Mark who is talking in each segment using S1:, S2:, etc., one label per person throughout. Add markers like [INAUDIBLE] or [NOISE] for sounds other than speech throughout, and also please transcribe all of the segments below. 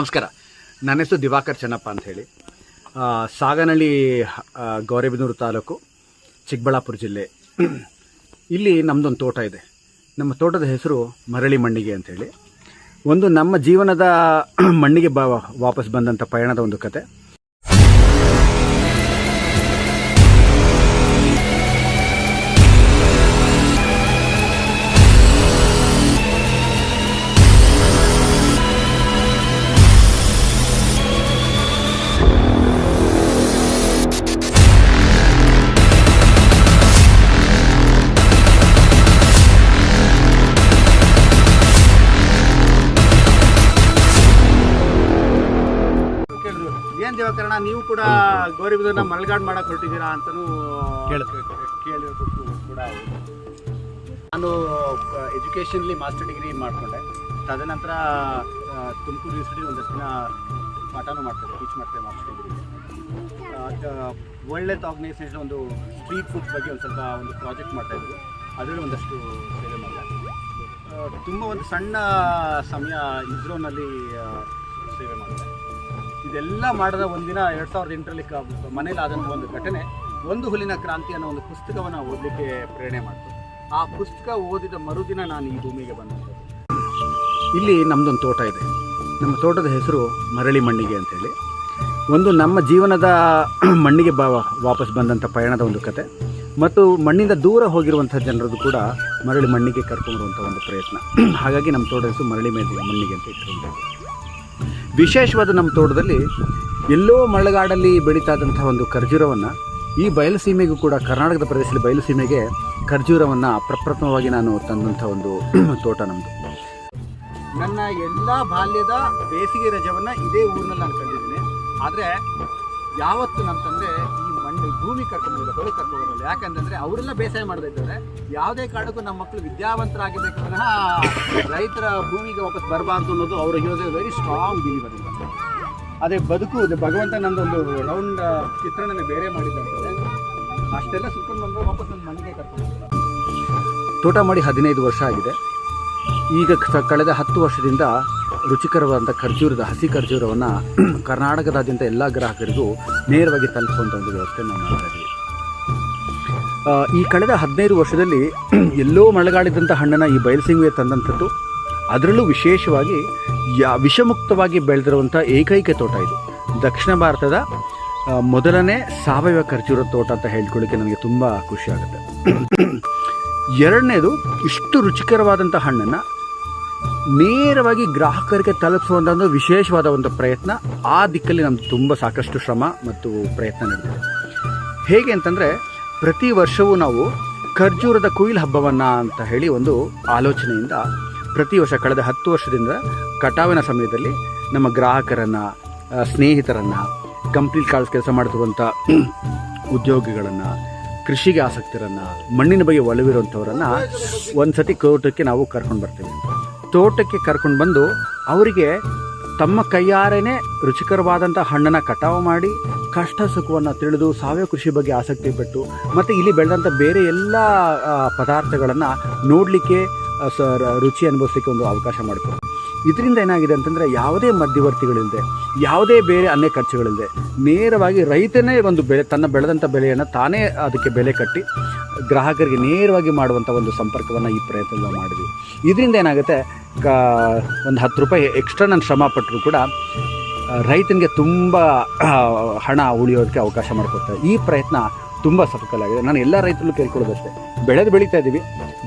S1: ನಮಸ್ಕಾರ. ನನ್ನ ಹೆಸರು ದಿವಾಕರ್ ಚೆನ್ನಪ್ಪ ಆ, ಸಾಗನಹಳ್ಳಿ ಗೌರಿಬಿದನೂರು ತಾಲೂಕು ಚಿಕ್ಕಬಳ್ಳಾಪುರ ಜಿಲ್ಲೆ. ಇಲ್ಲಿ ನಮ್ಮದೊಂದು ತೋಟ ಇದೆ. ನಮ್ಮ ತೋಟದ ಹೆಸರು ಮರಳಿ ಮಣ್ಣಿಗೆ ಅಂಥೇಳಿ ಒಂದು ನಮ್ಮ ಜೀವನದ ಮಣ್ಣಿಗೆ ಬ ವಾಪಸ್ ಬಂದಂಥ ಪಯಣದ ಒಂದು ಕತೆ. ನೀವು ಕೂಡ ಗೌರಿಬಿದೂರ್ನ ಮಲ್ಗಾಡ್ ಮಾಡಕ್ ಹೊರಟಿದ್ದೀರಾ ಅಂತಲೂ ಕೇಳಿಬಿಟ್ಟು ಕೂಡ. ನಾನು ಎಜುಕೇಷನ್ಲಿ ಮಾಸ್ಟರ್ ಡಿಗ್ರಿ ಮಾಡಿಕೊಂಡೆ. ತದನಂತರ ತುಮಕೂರು ಯೂನಿವರ್ಸಿಟಿ ಒಂದಷ್ಟು ದಿನ ಪಾಠನೂ ಮಾಡ್ತೇವೆ ಟೀಚ್ ಮಾಡ್ತೇವೆ master degree world health organization ಒಂದು ಸ್ಟ್ರೀಟ್ ಫುಡ್ಸ್ ಬಗ್ಗೆ ಒಂದು ಸ್ವಲ್ಪ ಒಂದು ಪ್ರಾಜೆಕ್ಟ್ ಮಾಡ್ತಾ ಇದ್ದರು ಅದರಲ್ಲಿ ಒಂದಷ್ಟು ಸೇವೆ ಮಾಡಿದೆ. ತುಂಬ ಒಂದು ಸಣ್ಣ ಸಮಯ ಇಸ್ರೋನಲ್ಲಿ ಸೇವೆ ಮಾಡಿದೆ. ಇದೆಲ್ಲ ಮಾಡಿದ ಒಂದಿನ ಎರಡು ಸಾವಿರದ ಎಂಟರಲ್ಲಿ ಮನೇಲಿ ಆದಂಥ ಒಂದು ಘಟನೆ, ಒಂದು ಹುಲಿನ ಕ್ರಾಂತಿ ಅನ್ನೋ ಒಂದು ಪುಸ್ತಕವನ್ನು ಓದಲಿಕ್ಕೆ ಪ್ರೇರಣೆ ಮಾಡಿತು. ಆ ಪುಸ್ತಕ ಓದಿದ ಮರುದಿನ ನಾನು ಈ ಭೂಮಿಗೆ ಬಂದಂಥದ್ದು ಇಲ್ಲಿ ನಮ್ಮದೊಂದು ತೋಟ ಇದೆ. ನಮ್ಮ ತೋಟದ ಹೆಸರು ಮರಳಿ ಮಣ್ಣಿಗೆ ಅಂತೇಳಿ. ಒಂದು ನಮ್ಮ ಜೀವನದ [CLEARS THROAT] ಮಣ್ಣಿಗೆ ಬಾ ವಾಪಸ್ ಬಂದಂಥ ಪಯಣದ ಒಂದು ಕತೆ. ಮತ್ತು ಮಣ್ಣಿಂದ ದೂರ ಹೋಗಿರುವಂಥ ಜನರದ್ದು ಕೂಡ ಮರಳಿ ಮಣ್ಣಿಗೆ ಕರ್ಕೊಂಬರುವಂಥ ಒಂದು ಪ್ರಯತ್ನ. [CLEARS THROAT] ಹಾಗಾಗಿ ನಮ್ಮ ತೋಟದ ಹೆಸರು ಮರಳಿ ಮೇಲೆ ಮಣ್ಣಿಗೆ ಅಂತ ಇಟ್ಕೊಂಡಿದ್ದೀವಿ ವಿಶೇಷವಾದ ನಮ್ಮ ತೋಟದಲ್ಲಿ ಎಲ್ಲೋ ಮಳೆಗಾಡಲ್ಲಿ ಬೆಳೀತಾದಂಥ ಒಂದು ಖರ್ಜೂರವನ್ನು ಈ ಬಯಲುಸೀಮೆಗೂ ಕೂಡ ಕರ್ನಾಟಕದ ಪ್ರದೇಶದಲ್ಲಿ ಬಯಲುಸೀಮೆಗೆ ಖರ್ಜೂರವನ್ನು ಪ್ರಪ್ರಥಮವಾಗಿ ನಾನು ತಂದಂಥ ಒಂದು [CLEARS THROAT] ತೋಟ ನಮ್ಮದು ನನ್ನ ಎಲ್ಲ ಬಾಲ್ಯದ ಬೇಸಿಗೆ ರಜವನ್ನು ಇದೇ ಊರಿನಲ್ಲಿ ನಾನು ಕಂಡಿದ್ದೀನಿ ಆದರೆ ಯಾವತ್ತು ನನ್ನ ತಂದೆ ಭೂಮಿ ಕರ್ಕೊಂಡ್ಬಂದಿಲ್ಲ ಹೊಲಕ್ಕೆ ಕರ್ಕೊಂಡ್ಬರಲ್ಲ ಯಾಕಂತಂದ್ರೆ ಅವರೆಲ್ಲ ಬೇಸಾಯ ಮಾಡ್ತಾ ಇದ್ದಾರೆ. ಯಾವುದೇ ಕಾರಣಕ್ಕೂ ನಮ್ಮ ಮಕ್ಕಳು ವಿದ್ಯಾವಂತರಾಗಿರ್ಬೇಕು ವಿನಃ ರೈತರ ಭೂಮಿಗೆ ವಾಪಸ್ ಬರಬಾರ್ದು ಅನ್ನೋದು ಅವರ ಯೋಜನೆ ವೆರಿ ಸ್ಟ್ರಾಂಗ್ ಬಿಲೀವರ್ ಇಲ್ಲ ಅದೇ ಬದುಕು ಭಗವಂತ ನಂದೊಂದು ರೌಂಡ್ ಚಿತ್ರಣನ ಬೇರೆ ಮಾಡಿದ್ದಂತೆ ಅಷ್ಟೆಲ್ಲ ಸುತ್ಕೊಂಡು ಬಂದರೆ ವಾಪಸ್ ನನ್ನ ಮನೆಗೆ ಕರ್ಕೊಂಡು ತೋಟ ಮಾಡಿ ಹದಿನೈದು ವರ್ಷ ಆಗಿದೆ. ಈಗ ಕಳೆದ ಹತ್ತು ವರ್ಷದಿಂದ ರುಚಿಕರವಾದಂಥ ಖರ್ಜೂರದ, ಹಸಿ ಖರ್ಜೂರವನ್ನು ಕರ್ನಾಟಕದಾದ್ಯಂತ ಎಲ್ಲ ಗ್ರಾಹಕರಿಗೂ ನೇರವಾಗಿ ತಲುಪುವಂಥ ಒಂದು ವ್ಯವಸ್ಥೆ ನಾವು ಮಾಡ್ತಾ ಈ ಕಳೆದ ಹದಿನೈದು ವರ್ಷದಲ್ಲಿ [CLEARS THROAT] ಎಲ್ಲೋ ಮಳೆಗಾಡಿದಂಥ ಹಣ್ಣನ್ನು ಈ ಬಯಲುಸೀಮೆಗೆ ತಂದಂಥದ್ದು. ಅದರಲ್ಲೂ ವಿಶೇಷವಾಗಿ ಯಾ, ವಿಷಮುಕ್ತವಾಗಿ ಬೆಳೆದಿರುವಂಥ ಏಕೈಕ ತೋಟ ಇದು. ದಕ್ಷಿಣ ಭಾರತದ ಮೊದಲನೇ ಸಾವಯವ ಖರ್ಜೂರ ತೋಟ ಅಂತ ಹೇಳ್ಕೊಳ್ಳಿಕ್ಕೆ ನನಗೆ ತುಂಬ ಖುಷಿಯಾಗುತ್ತೆ [CLEARS THROAT] ಎರಡನೇದು, ಇಷ್ಟು ರುಚಿಕರವಾದಂಥ ಹಣ್ಣನ್ನು ನೇರವಾಗಿ ಗ್ರಾಹಕರಿಗೆ ತಲುಪಿಸುವಂಥ ಒಂದು ವಿಶೇಷವಾದ ಒಂದು ಪ್ರಯತ್ನ. ಆ ದಿಕ್ಕಲ್ಲಿ ನಮ್ದು ತುಂಬ ಸಾಕಷ್ಟು ಶ್ರಮ ಮತ್ತು ಪ್ರಯತ್ನ ನಡೆದಿದೆ ಹೇಗೆ ಅಂತಂದರೆ, ಪ್ರತಿ ವರ್ಷವೂ ನಾವು ಖರ್ಜೂರದ ಕುಯಿಲ್ ಹಬ್ಬವನ್ನು ಅಂತ ಹೇಳಿ ಒಂದು ಆಲೋಚನೆಯಿಂದ ಪ್ರತಿ ವರ್ಷ ಕಳೆದ ಹತ್ತು ವರ್ಷದಿಂದ ಕಟಾವಿನ ಸಮಯದಲ್ಲಿ ನಮ್ಮ ಗ್ರಾಹಕರನ್ನು ಸ್ನೇಹಿತರನ್ನು, ಕಂಪ್ಲೀಟ್ ಕಾಲ್ಸ್ ಕೆಲಸ ಮಾಡ್ತಿರುವಂಥ ಉದ್ಯೋಗಿಗಳನ್ನು, ಕೃಷಿಗೆ ಆಸಕ್ತರನ್ನು, ಮಣ್ಣಿನ ಬಗ್ಗೆ ಒಲವಿರುವಂಥವರನ್ನು ಒಂದು ಸತಿ ತೋಟಕ್ಕೆ ನಾವು ಕರ್ಕೊಂಡು ಬರ್ತೀವಿ. ತೋಟಕ್ಕೆ ಕರ್ಕೊಂಡು ಬಂದು ಅವರಿಗೆ ತಮ್ಮ ಕೈಯಾರೇನೆ ರುಚಿಕರವಾದಂಥ ಹಣ್ಣನ್ನು ಕಟಾವು ಮಾಡಿ, ಕಷ್ಟ ಸುಖವನ್ನು ತಿಳಿದು ಸಾವಯವ ಕೃಷಿ ಬಗ್ಗೆ ಆಸಕ್ತಿ ಪಟ್ಟು, ಮತ್ತು ಇಲ್ಲಿ ಬೆಳೆದಂಥ ಬೇರೆ ಎಲ್ಲ ಪದಾರ್ಥಗಳನ್ನು ನೋಡಲಿಕ್ಕೆ ಸ ರುಚಿ ಅನುಭವಿಸಲಿಕ್ಕೆ ಒಂದು ಅವಕಾಶ ಮಾಡಿಕೊಡು. ಇದರಿಂದ ಏನಾಗಿದೆ ಅಂತಂದರೆ ಯಾವುದೇ ಮಧ್ಯವರ್ತಿಗಳಿಲ್ಲದೆ, ಯಾವುದೇ ಬೇರೆ ಅನ್ಯ ಖರ್ಚುಗಳಿಲ್ಲದೆ, ನೇರವಾಗಿ ರೈತನೇ ಒಂದು ಬೆಳೆ, ತನ್ನ ಬೆಳೆದಂಥ ಬೆಳೆಯನ್ನು ತಾನೇ ಅದಕ್ಕೆ ಬೆಲೆ ಕಟ್ಟಿ ಗ್ರಾಹಕರಿಗೆ ನೇರವಾಗಿ ಮಾಡುವಂಥ ಒಂದು ಸಂಪರ್ಕವನ್ನು ಈ ಪ್ರಯತ್ನದಲ್ಲಿ ಮಾಡಿದ್ವಿ. ಇದರಿಂದ ಏನಾಗುತ್ತೆ, ಕ, ಒಂದು ಹತ್ತು ರೂಪಾಯಿ ಎಕ್ಸ್ಟ್ರಾ ನಾನು ಶ್ರಮ ಪಟ್ಟರು ಕೂಡ ರೈತನಿಗೆ ತುಂಬ ಹಣ ಉಳಿಯೋದಕ್ಕೆ ಅವಕಾಶ ಮಾಡಿಕೊಡ್ತಾರೆ. ಈ ಪ್ರಯತ್ನ ತುಂಬ ಆಗಿದೆ ನಾನು ಎಲ್ಲ ರೈತರಲ್ಲೂ ಕೇಳ್ಕೊಳ್ಳೋದಷ್ಟೇ. ಬೆಳೆದು ಬೆಳೀತಾ ಇದ್ದೀವಿ.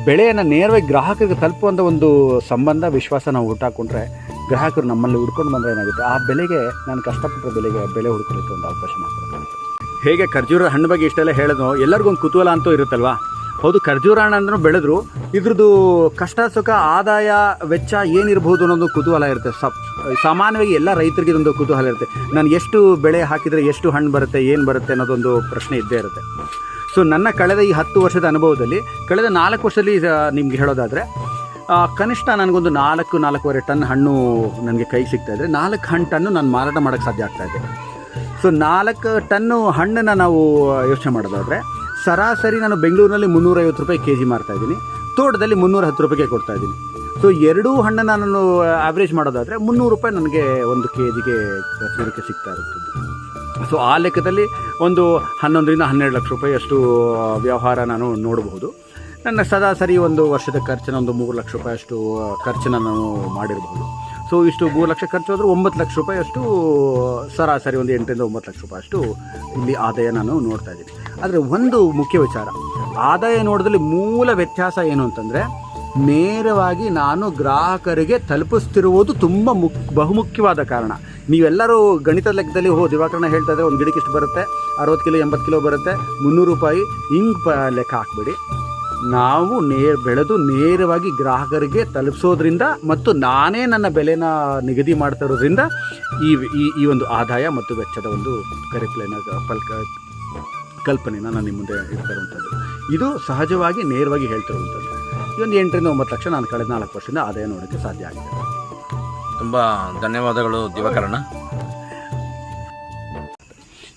S1: ಬೆಳೆಯನ್ನು ನೇರವಾಗಿ ಗ್ರಾಹಕರಿಗೆ ತಲುಪುವಂಥ ಒಂದು ಸಂಬಂಧ, ವಿಶ್ವಾಸ ನಾವು ಹುಟ್ಟಾಕೊಂಡ್ರೆ ಗ್ರಾಹಕರು ನಮ್ಮಲ್ಲಿ ಹುಡ್ಕೊಂಡು ಬಂದರೆ ಏನಾಗುತ್ತೆ, ಆ ಬೆಲೆಗೆ, ನಾನು ಕಷ್ಟಪಟ್ಟ ಬೆಲೆಗೆ ಬೆಲೆ ಹುಡ್ಕೊಳ್ಳೋಕ್ಕೆ ಒಂದು ಅವಕಾಶ ಮಾಡಿಕೊಡ್ತಾರೆ ಹೇಗೆ ಖರ್ಜೂರ ಹಣ್ಣು ಬಗ್ಗೆ ಇಷ್ಟೆಲ್ಲ ಹೇಳೋದು ಎಲ್ಲರಿಗೂ ಒಂದು ಕುತೂಹಲ ಅಂತೂ ಇರುತ್ತಲ್ವಾ? ಹೌದು, ಖರ್ಜೂರ ಹಣ್ಣನ್ನು ಬೆಳೆದ್ರು, ಇದ್ರದ್ದು ಕಷ್ಟ ಸುಖ, ಆದಾಯ ವೆಚ್ಚ ಏನಿರ್ಬೋದು ಅನ್ನೋದು ಕುತೂಹಲ ಇರುತ್ತೆ. ಸಪ್, ಸಾಮಾನ್ಯವಾಗಿ ಎಲ್ಲ ರೈತರಿಗೆ ಇದೊಂದು ಕುತೂಹಲ ಇರುತ್ತೆ. ನಾನು ಎಷ್ಟು ಬೆಳೆ ಹಾಕಿದರೆ ಎಷ್ಟು ಹಣ್ಣು ಬರುತ್ತೆ, ಏನು ಬರುತ್ತೆ ಅನ್ನೋದೊಂದು ಪ್ರಶ್ನೆ ಇದ್ದೇ ಇರುತ್ತೆ. ಸೊ ನನ್ನ ಕಳೆದ ಈ ಹತ್ತು ವರ್ಷದ ಅನುಭವದಲ್ಲಿ, ಕಳೆದ ನಾಲ್ಕು ವರ್ಷದಲ್ಲಿ ನಿಮ್ಗೆ ಹೇಳೋದಾದರೆ ಕನಿಷ್ಠ ನನಗೊಂದು ನಾಲ್ಕು, ನಾಲ್ಕೂವರೆ ಟನ್ ಹಣ್ಣು ನನಗೆ ಕೈ ಸಿಗ್ತಾ ಇದ್ರೆ, ನಾಲ್ಕು ಹಣ್ಣು ಟನ್ನು ನಾನು ಮಾರಾಟ ಮಾಡೋಕ್ಕೆ ಸಾಧ್ಯ ಆಗ್ತಾ ಇದೆ. ಸೊ ನಾಲ್ಕು ಟನ್ನು ಹಣ್ಣನ್ನು ನಾವು ಯೋಚನೆ ಮಾಡೋದಾದರೆ, ಸರಾಸರಿ ನಾನು ಬೆಂಗಳೂರಿನಲ್ಲಿ ಮುನ್ನೂರೈವತ್ತು ರೂಪಾಯಿ ಕೆ ಜಿ ಮಾರ್ತಾ ಇದ್ದೀನಿ. ತೋಟದಲ್ಲಿ ಮುನ್ನೂರ ಹತ್ತು ರೂಪಾಯಿಗೆ ಕೊಡ್ತಾ ಇದ್ದೀನಿ. ಸೊ ಎರಡೂ ಹಣ್ಣನ್ನು ನಾನು ಆವ್ರೇಜ್ ಮಾಡೋದಾದರೆ ಮುನ್ನೂರು ರೂಪಾಯಿ ನನಗೆ ಒಂದು ಕೆ ಜಿಗೆ ಖರ್ಚುರಿಕೆ ಸಿಗ್ತಾ ಇರುತ್ತದೆ. ಸೊ ಆ ಲೆಕ್ಕದಲ್ಲಿ ಒಂದು ಹನ್ನೊಂದರಿಂದ ಹನ್ನೆರಡು ಲಕ್ಷ ರೂಪಾಯಿ ಅಷ್ಟು ವ್ಯವಹಾರ ನಾನು ನೋಡಬಹುದು. ನನ್ನ ಸರಾಸರಿ ಒಂದು ವರ್ಷದ ಖರ್ಚಿನ ಒಂದು ಮೂರು ಲಕ್ಷ ರೂಪಾಯಿ ಅಷ್ಟು ಖರ್ಚನ್ನು ನಾನು ಮಾಡಿರಬಹುದು. ಸೊ ಇಷ್ಟು ಮೂರು ಲಕ್ಷ ಖರ್ಚು ಆದರೂ ಒಂಬತ್ತು ಲಕ್ಷ ರೂಪಾಯಿ ಅಷ್ಟು, ಸರಾಸರಿ ಒಂದು ಎಂಟರಿಂದ ಒಂಬತ್ತು ಲಕ್ಷ ರೂಪಾಯಿ ಅಷ್ಟು ಇಲ್ಲಿ ಆದಾಯ ನಾನು ನೋಡ್ತಾ ಇದ್ದೀನಿ. ಆದರೆ ಒಂದು ಮುಖ್ಯ ವಿಚಾರ, ಆದಾಯ ನೋಡಿದಲ್ಲಿ ಮೂಲ ವ್ಯತ್ಯಾಸ ಏನು ಅಂತಂದರೆ, ನೇರವಾಗಿ ನಾನು ಗ್ರಾಹಕರಿಗೆ ತಲುಪಿಸ್ತಿರುವುದು ತುಂಬ ಮುಕ್, ಬಹುಮುಖ್ಯವಾದ ಕಾರಣ. ನೀವೆಲ್ಲರೂ ಗಣಿತದ ಲೆಕ್ಕದಲ್ಲಿ ಹೋ ದಿವಾಕರಣ ಹೇಳ್ತಾ ಇದ್ದರೆ ಒಂದು ಗಿಡಕ್ಕೆ ಇಷ್ಟು ಬರುತ್ತೆ, ಅರವತ್ತು ಕಿಲೋ, ಎಂಬತ್ತು ಕಿಲೋ ಬರುತ್ತೆ, ಮುನ್ನೂರು ರೂಪಾಯಿ, ಹಿಂಗೆ ಲೆಕ್ಕ ಹಾಕ್ಬೇಡಿ. ನಾವು ನೇರ ಬೆಳೆದು ನೇರವಾಗಿ ಗ್ರಾಹಕರಿಗೆ ತಲುಪಿಸೋದ್ರಿಂದ ಮತ್ತು ನಾನೇ ನನ್ನ ಬೆಲೆನ ನಿಗದಿ ಮಾಡ್ತಾ ಇರೋದ್ರಿಂದ ಈ ಈ ಒಂದು ಆದಾಯ ಮತ್ತು ವೆಚ್ಚದ ಒಂದು ಕರಿಪ್ಲೇನ ಪಲ್ಕ ಕಲ್ಪನೆನ ನಾನು ನಿಮ್ಮ ಮುಂದೆ ಇರ್ತಿರುವಂಥದ್ದು ಇದು ಸಹಜವಾಗಿ ನೇರವಾಗಿ ಹೇಳ್ತಿರುವಂಥದ್ದು ಈ ಒಂದು ಎಂಟರಿಂದ ಒಂಬತ್ತು ಲಕ್ಷ ನಾನು ಕಳೆದ ನಾಲ್ಕು ವರ್ಷದಿಂದ ಆದಾಯ ನೋಡೋಕ್ಕೆ ಸಾಧ್ಯ ಆಗಿದೆ.
S2: ತುಂಬ ಧನ್ಯವಾದಗಳು ದಿವಕರಣ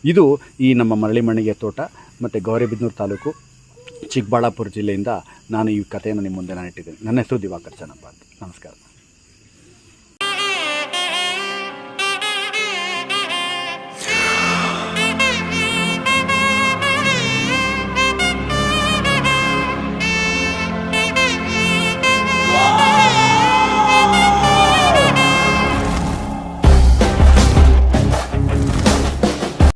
S1: ಇದು ಈ ನಮ್ಮ ಮರಳಿ ಮಣ್ಣಿಗೆ ತೋಟ ಮತ್ತು ಗೌರಿಬಿದನೂರು ತಾಲೂಕು ಚಿಕ್ಕಬಳ್ಳಾಪುರ ಜಿಲ್ಲೆಯಿಂದ ನಾನು ಈ ಕಥೆಯನ್ನು ನಿಮ್ಮ ಮುಂದೆ ನಾನು ಇಟ್ಟಿದ್ದೇನೆ. ನನ್ನ ಹೆಸರು ದಿವಾಕರ್ ಚನ್ನಪ್ಪ ಅಂತ. ನಮಸ್ಕಾರ.